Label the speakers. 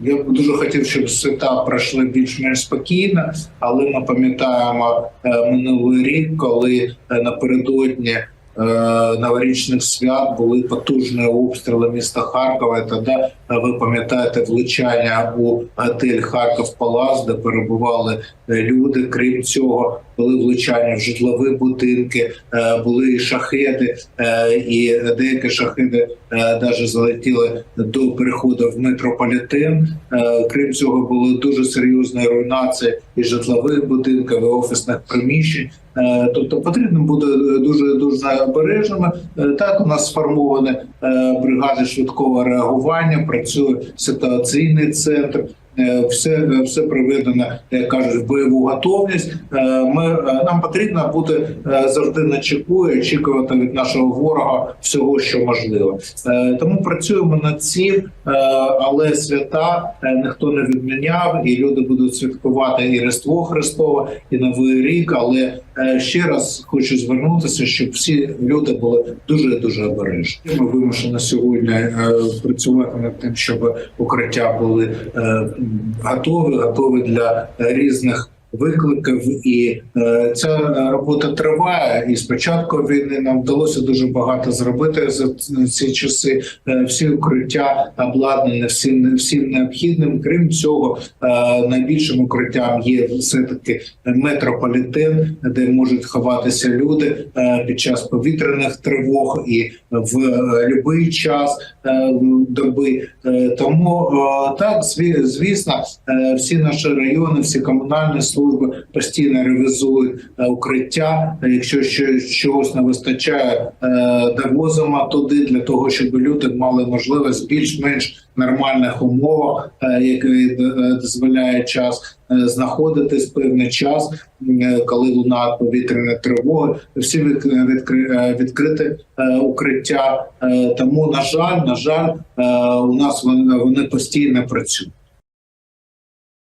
Speaker 1: Я б дуже хотів, щоб свята пройшли більш-менш спокійно, але ми пам'ятаємо е, минулий рік, коли е, напередодні е, новорічних свят були потужні обстріли міста Харкова. І тоді ви пам'ятаєте влучання у готель Харків Палас, де перебували люди. Крім цього, були влучання в житлові будинки, е, були і шахеди, е, і деякі шахеди навіть залетіли до переходу в метрополітен. Е, Крім цього, були дуже серйозні руйнації і житлових будинків, і офісних приміщень. Е, Тобто потрібно буде дуже дуже обережними. Е, Так у нас сформовані е, бригади швидкого реагування, працює ситуаційний центр. Е, Все, все приведено, як кажуть, в бойову готовність. Е, Ми е, нам потрібно бути завжди на чеку і очікувати від нашого ворога всього, що можливо. Тому працюємо над цим, але свята ніхто не відміняв, і люди будуть святкувати і Різдво Христове, і Новий рік. Але ще раз хочу звернутися, щоб всі люди були дуже дуже обережні. Ми вимушені сьогодні працювати над тим, щоб укриття були готові, готові для різних. Викликів і е, ця робота триває. І з початку війни нам вдалося дуже багато зробити за ці часи. Е, всі укриття обладнані всім всім необхідним. Крім цього, е, найбільшим укриттям є все таки метрополітен, де можуть ховатися люди е, під час повітряних тривог і в е, будь-який час е, доби. Е, Тому е, так, зві- звісно, е, всі наші райони, всі комунальні служби постійно ревізують е, укриття. Е, Якщо ще чогось не вистачає, е, довозимо туди для того, щоб люди мали можливість більш-менш нормальних умовах, які дозволяє час. Знаходитись певний час, коли лунають повітряні тривоги, всі від- відкри- е, укриття. Тому, на жаль, на жаль, у нас вони постійно працюють.